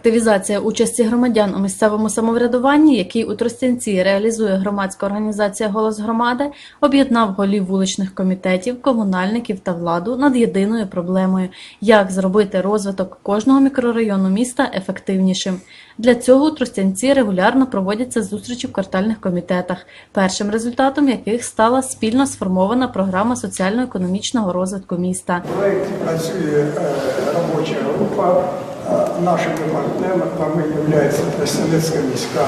Активізація участі громадян у місцевому самоврядуванні, який у Тростянці реалізує громадська організація Голос громади, об'єднав голів вуличних комітетів, комунальників та владу над єдиною проблемою, як зробити розвиток кожного мікрорайону міста ефективнішим. Для цього у Тростянці регулярно проводяться зустрічі в квартальних комітетах, першим результатом яких стала спільно сформована програма соціально-економічного розвитку міста. В проєкті працює е, робоча група. Е, Нашими партнерами є Тростянецька міська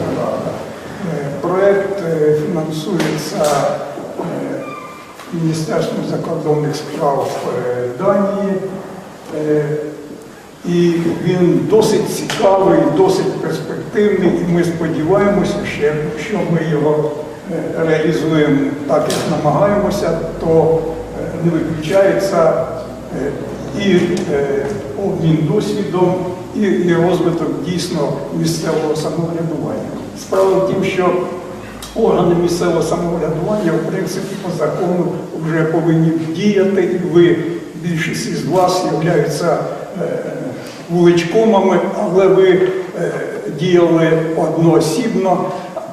рада. Е, Проєкт е, фінансується Міністерством закордонних справ Данії. І він досить цікавий, досить перспективний, і ми сподіваємося, що якщо ми його реалізуємо так, як намагаємося, то не виключається і е, обмін досвідом, і, і розвиток дійсно місцевого самоврядування. Справа в тім, що органи місцевого самоврядування, в принципі, по закону вже повинні діяти, і ви, більшість із вас являються е, вуличкомами, але ви е, діяли одноосібно.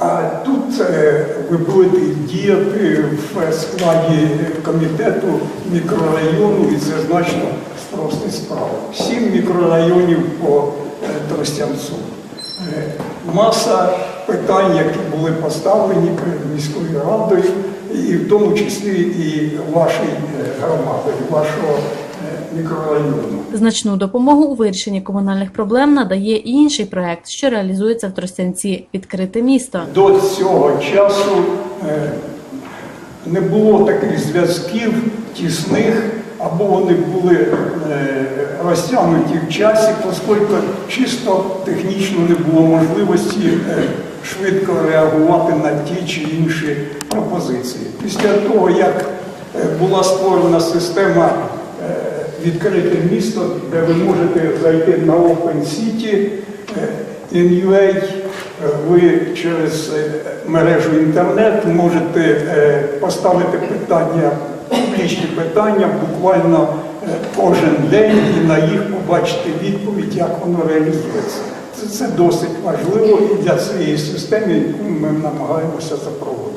А тут е, ви будете діяти в складі комітету мікрорайону, і це значно спростить справу. Сім мікрорайонів по е, Тростянцу. Е, Маса питань, які були поставлені перед міською радою, і в тому числі і вашої громади, вашого мікрорайону. Значну допомогу у вирішенні комунальних проблем надає і інший проект, що реалізується в Тростянці Відкрите місто. До цього часу е, не було таких зв'язків тісних, або вони були е, розтягнуті в часі, оскільки чисто технічно не було можливості е, швидко реагувати на ті чи інші пропозиції. Після того, як була створена система відкрите місто, де ви можете зайти на Open City, е, е, ви через е, мережу інтернет можете поставити питання, публічні питання буквально кожен день і на їх побачити відповідь, як воно реалізується. Це досить важливо і для цієї системи, яку ми намагаємося запровадити.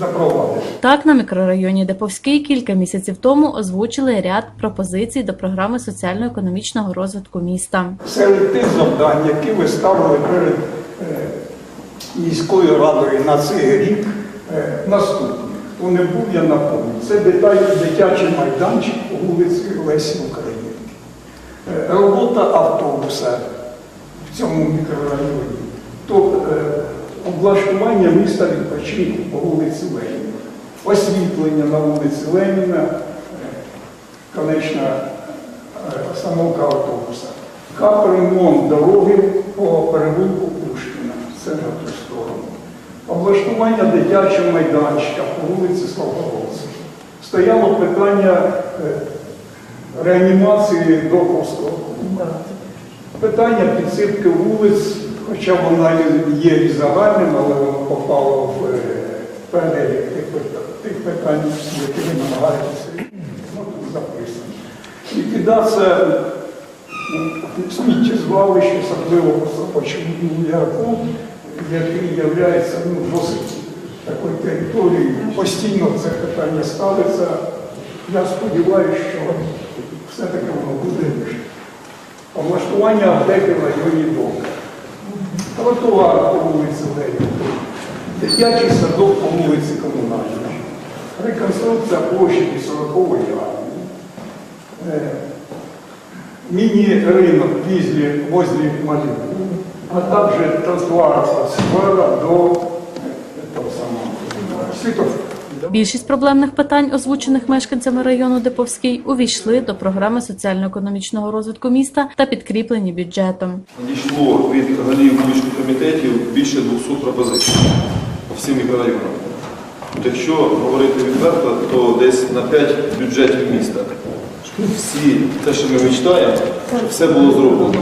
Запровадити. Так, на мікрорайоні Деповський кілька місяців тому озвучили ряд пропозицій до програми соціально-економічного розвитку міста. Серед тих завдань, які ви ставили перед е, міською радою на цей рік, е, наступні. Хто не був, я напомню. Це дитячий майданчик по вулиці Лесі Українки. Е, Робота автобуса в цьому мікрорайоні. То е, облаштування міста відпочинку по вулиці Леніна. Освітлення на вулиці Леніна, конечна е, остановка автобуса. Капремонт дороги по перевулку Пушкіна, це на ту сторону. Облаштування дитячого майданчика по вулиці Славгородця. Стояло питання е, реанімації Доковського. Питання підсипки вулиць, хоча вона є і загальним, але воно попало в е, перелік тих питань, які ви намагаєтеся ну, тут записано. Ліквідація ну, сміттєзвалища, особливо по Почему ярку, який є ну, досить такою територією. Постійно це питання ставиться. Я сподіваюся, що все-таки воно буде. Облаштування аптеки в районі Довка. Тротуар по вулиці Леніна. Дитячий садок по вулиці Комунальній. Реконструкція площаді 40-ї армії. Е, Міні-ринок возле Малюку, а також тротуар от сквера до е, того самого світофору. Більшість проблемних питань, озвучених мешканцями району Деповський, увійшли до програми соціально-економічного розвитку міста та підкріплені бюджетом. Надійшло від голів вуличних комітетів більше 200 пропозицій по всім мікрорайонам. Якщо говорити відверто, то десь на 5 бюджетів міста. Всі те, що ми мечтаємо, все було зроблено.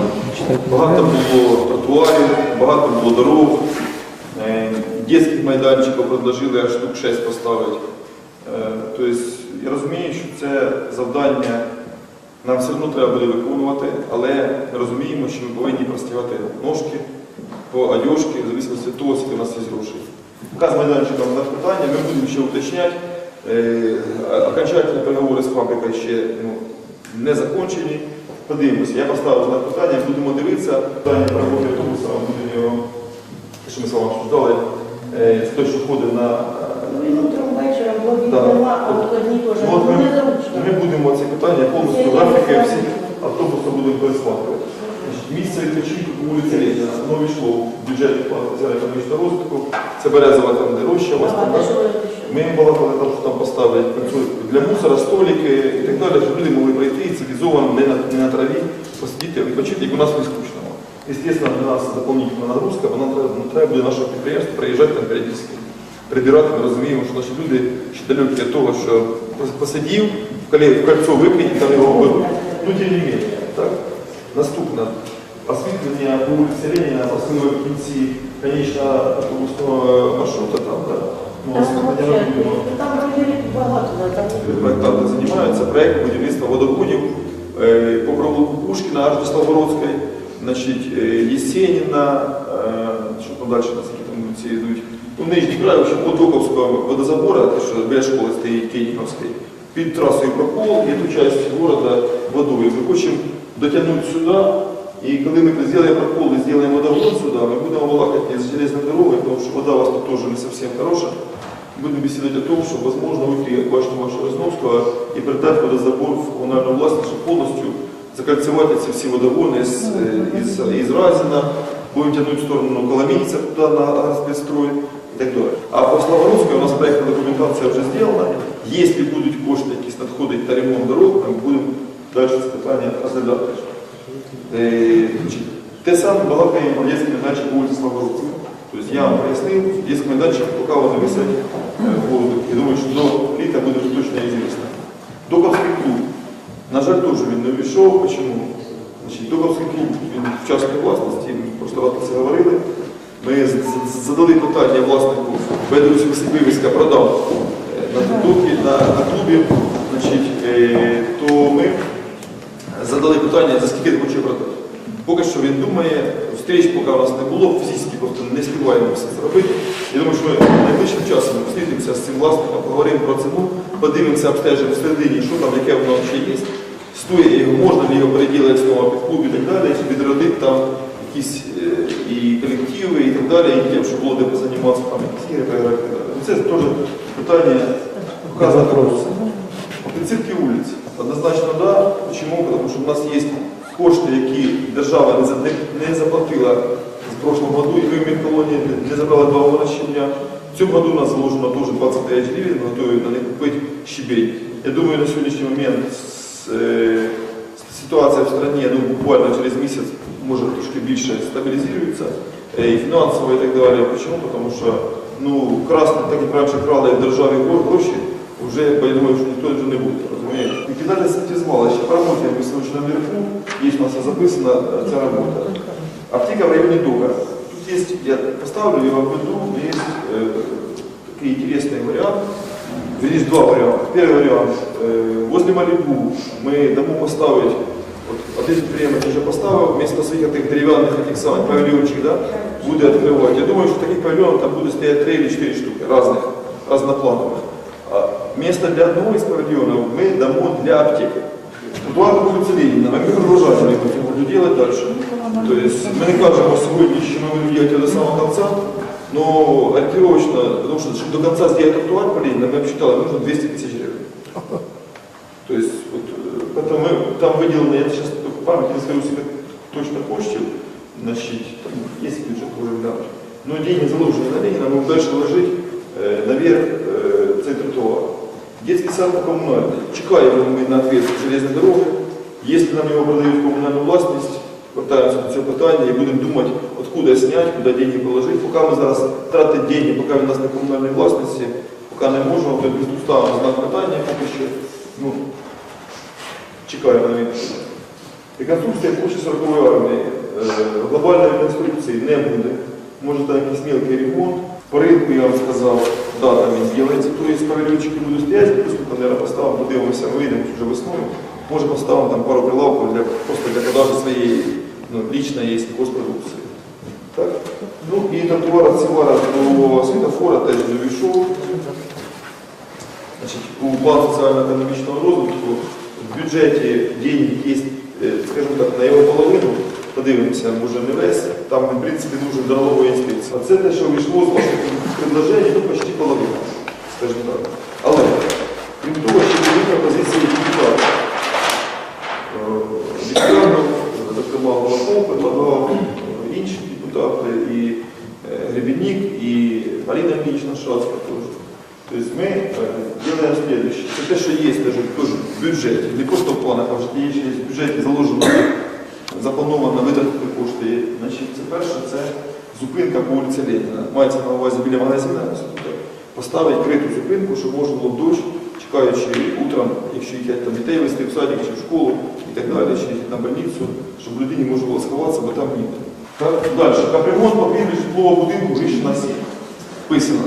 Багато було тротуарів, багато було дорог, е, дитячих майданчиків предложили штук 6 поставити. Е, Тобто я розумію, що це завдання Нам все одно треба буде виконувати, але ми розуміємо, що ми повинні простягати ножки по одежки, в зависимості від того, скільки у нас є грошей. Поки з майданчиком на питання, ми будемо ще уточняти. Е, окончательні переговори з фабрикою ще ну, не закончені. Подивимося. Я поставив на питання, будемо дивитися. Питання про роботи автобуса, будемо його, що ми з вами обсуждали, це той, що ходить на Ну, він утром вечором, бо він Так. нема, а от одні теж. Ну, от ми, ми будемо ці питання повністю графіки всі автобуси будемо пересматривати. Значить, Місце відпочинку по вулиці Леніна, воно війшло в бюджет плану економічного розвитку. Це березова там де роща, у вас там. Ага, так? що ви пишете? Ми балакали там, що там поставлять працюють для мусора, столики і так далі, щоб люди могли прийти і цивілізовано, не на, не на траві, посидіти, відпочити, як у нас не скучно. Естественно, для нас дополнительна нагрузка, бо нам треба, буде нашого підприємства приїжджати там періодично. Прибирати, ми розуміємо, що наші люди ще далекі від того, що посидів, в кольцо викинь, там його беруть. Ну, тим не менше, так? Наступне. Освітлення Леніна, особливо в кінці, конечно, автобусного маршрута там, да? Ну, Там багато, там займаються, проєкт будівництва водоводів е, по провулку Пушкіна аж до Славородської, значить, е, Єсеніна, що там далі, наскільки там ці йдуть. Ну, нижній край, в общем, от Доковського водозабора, те, що біля школи стоїть Київський, під трасою прокол і ту частину города водою. Ми хочемо дотягнути сюди, і коли ми зробимо прокол і зробимо водовод сюди, ми будемо балакати з железною дорогою, тому що вода у вас тут теж не зовсім хороша. Будем беседовать о том, что возможно выйти к башне вашего Розновского и передать водозабор в коммунальную власть, чтобы полностью закольцевать эти все водогоны из, э, из, из Разина, будем тянуть в сторону Коломийца туда на спецстрой и так далее. А по Славородской у нас проектная документация уже сделана. Если будут кошти якісь надходить на ремонт дорог, ми будемо далі це питання розглядати. Е, значить, Те саме балакаємо про дитячий майданчик по вулиці Славородської. Тобто я вам пояснив, дитячий майданчик, поки вони висять е, в воздух. Я думаю, що до літа буде вже точно известно. Доковський клуб. На жаль, теж він не увійшов. Чому? Клуб він в частній власності, просто це говорили. Ми задали питання власнику, Бедрус вивіска продав е, на Тутукі, на, на клубі, значить, е, то ми задали питання, за скільки ти хочеш продати. Поки що він думає, встреч поки у нас не було, фізично просто не співаємо все це робити. Я думаю, що ми найближчим часом зустрінемося з цим власником, поговоримо про ціну, подивимося, обстежимо всередині, що там, яке воно ще є. Стоїть його, можна ли його переділити знову під клуб і так далі, чи відродити там якісь е, і колективи і так далі, і тим, щоб було де позаніматися, там якісь ігри поіграти і так далі. Це теж питання показано. Прицепки вулиць. Однозначно да. Чому? Тому що в нас є кошти, які держава не за- не- не заплатила в прошлом году, і ми в Мінколонії не- забрали два года. В цьому году у нас заложено теж 20 тисяч гривень, ми готові на них купити щебень. Я думаю, на сьогоднішній момент с- е, ситуація в країні ну, буквально через місяць може трошки більше стабілізується, е, і фінансово, і так далі. Чому? Тому що ну, красти, так як раніше крали в державі гро- гроші, вже, я думаю, що ніхто вже не буде, розумієте? Ліквідація сміттєзвалища, поработаємо височно наверху, є у нас все записано, е, ця робота. Аптека в районе Дуга. Тут есть, я поставлю, я вам веду, есть э, такой интересный вариант. Здесь два варианта. Первый вариант. Э, возле Малибу мы дамо поставить, вот, один предприниматель уже поставил, вместо своих этих деревянных этих самых павильончик, да, будет открывать. Я думаю, что таких павильонов там будет стоять 3 или 4 штуки, разных, разноплановых. А место для одного из павильонов мы дамо для аптеки. Тротуар по вулиці Леніна, ми продовжуємо буду делать дальше. То есть мы не кажемо сьогодні, що ми будемо делать до самого конца, но ориентировочно, потому что чтобы до конца сделать тротуар по Ленина, мы обсчитали, нужно 200 тысяч гривен. То есть, вот, э, поэтому мы там выделено, я сейчас в памяти не скажу себе точно коштів, значит, там есть бюджет уже глянуть. Но деньги заложены на Ленина, мы дальше вложить э, наверх э, цей тротуар. Детский сад коммунальный. Чекаем мы на ответ с железной дороги. Если нам его продают в коммунальную властность, вертаємося до цього питання і будемо думати, откуда снять, куди деньги положити. Поки ми зараз тратимо деньги, поки він у нас на комунальній власності, поки не можемо, то без ставимо знак питання, поки що ну, чекаємо на відповідь. Реконструкція площі 40 армії. Е, Глобальної реконструкції не буде. Може там якийсь мелкий ремонт. По ринку я вам сказав, да, там він з'явиться, то є павільончики будуть стояти, плюс ми, наверное, поставимо, подивимося, вийдемо вже весною. Може поставимо там пару прилавків для, просто для продажі своєї ну, лічної сільхозпродукції. Так? Ну і тротуара цивара до світофора теж не війшов. Значить, у план соціально-економічного розвитку в бюджеті деньги є, е, скажімо так, на його половину, подивимося, може не весь, там, в принципі, дуже до налогової інспекції. А це те, що вийшло з ваших предложень, ну, почти половина, скажімо так. по вулиці Леніна. Мається на увазі біля магазину, поставити криту зупинку, щоб можна було в дощ, чекаючи утром, якщо їхати там дітей вести в садик чи в школу і так далі, чи їхати на больницю, щоб людині можна було сховатися, бо там ніде. Так, далі. Капремонт покрівлі житлового будинку вище на 7. Вписано.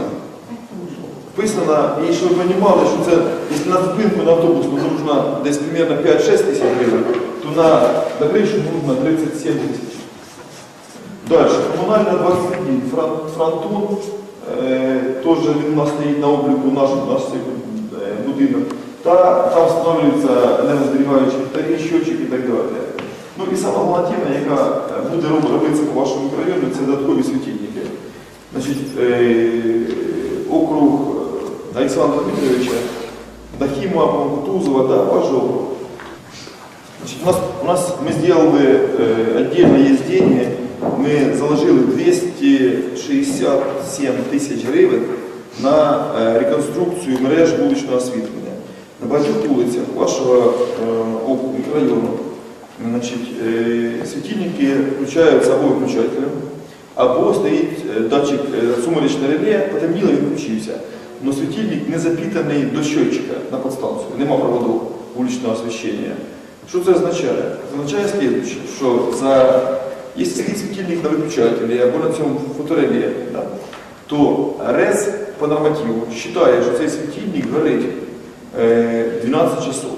Вписано, і щоб ви розуміли, що це, якщо на зупинку на автобус нужно десь примерно 5-6 тисяч гривень, то на, на кришу нужно 37 тисяч. Далі, комунальна 21, Фран- фронтон, е, теж він у нас стоїть на обліку наш, наш цей, е, будинок. Та там встановлюються енергозберігаючі ліхтарі, щочик і так далі. Ну і сама головна яка е, буде роб- робитися по вашому мікрорайону, це додаткові світильники. Значить, е, округ е, Олександра Дмитровича, по-моему, Кутузова, ваш округ. У нас, у нас мы сделали, э, отдельно есть мы заложили 267 тисяч гривень на е, реконструкцію мереж вуличного освітлення. На багатьох вулицях вашого е, мікрорайону значить, е, світильники включаються або виключателем, або стоїть датчик сумеречне реле, потемніло він включився. Но світильник не запитаний до щотчика на подстанцію, нема проводов вуличного освіщення. Що це означає? Це означає що за, якщо стоїть світильник на виключателі або на цьому фотореле, да, то РЕС по нормативу вважає, що цей світильник горить е, 12 часов.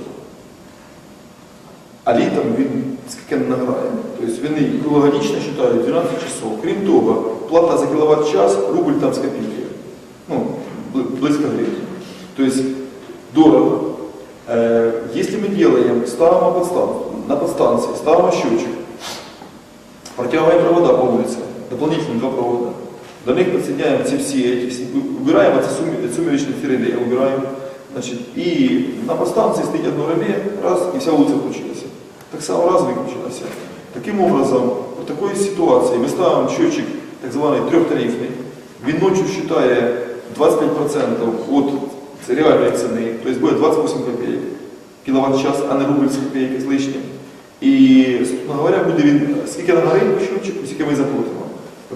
А літом він скільки не награє. Тобто вони круглогодично вважають 12 часов. Крім того, плата за кіловат час рубль там з копійки. Ну, близько гривень. Тобто дорого. Э, Если мы делаем, ставим подстанцию, на подстанции, счетчик, протягиваем провода по улице, дополнительные два провода, до них подсоединяем эти все, эти все, убираем эти суме- сумеречные реле, убираем, значит, и на подстанции стоит одно реле, раз, и вся улица включилась. Так само раз выключилась. Таким образом, в такой ситуации мы ставим счетчик, так званый трехтарифный, він ночью считає 25% от реальної ціни, тобто буде 28 копійок кіловат час, а не рубль з копійки з лишнім. І, собственно говоря, буде він, скільки на ринку щучок, скільки ми заплатимо.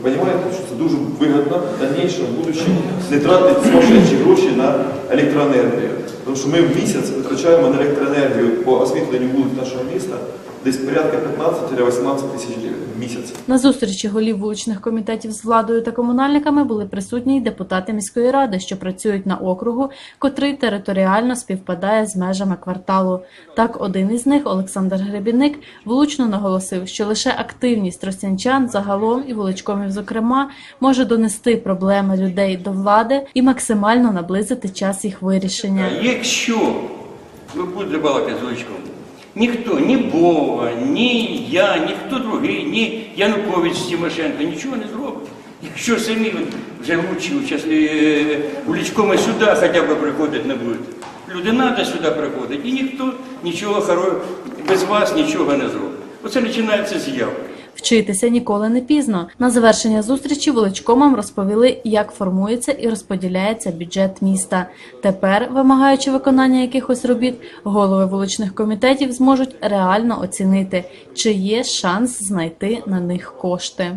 Ви розумієте, що це дуже вигідно в дальнейшем, в будущому не тратити сумасшедші гроші на електроенергію. Тому що ми в місяць витрачаємо на електроенергію по освітленню вулиць нашого міста десь порядка 15-18 тисяч гривень в місяць. На зустрічі голів вуличних комітетів з владою та комунальниками були присутні й депутати міської ради, що працюють на округу, котрий територіально співпадає з межами кварталу. Так, один із них, Олександр Гребінник, влучно наголосив, що лише активність росіянчан загалом і вуличкомів, зокрема, може донести проблеми людей до влади і максимально наблизити час їх вирішення. Якщо ви будете балакати з Лучком, ніхто, ні Бога, ні я, ніхто другий, ні Янукович Тимошенко нічого не зробить. Якщо самі вже лучші учасники Лучкоми сюди хоча б приходити не буде. Люди треба сюди приходити, і ніхто нічого без вас нічого не зробить. Оце починається з явки. Вчитися ніколи не пізно. На завершення зустрічі вуличкомам розповіли, як формується і розподіляється бюджет міста. Тепер, вимагаючи виконання якихось робіт, голови вуличних комітетів зможуть реально оцінити, чи є шанс знайти на них кошти.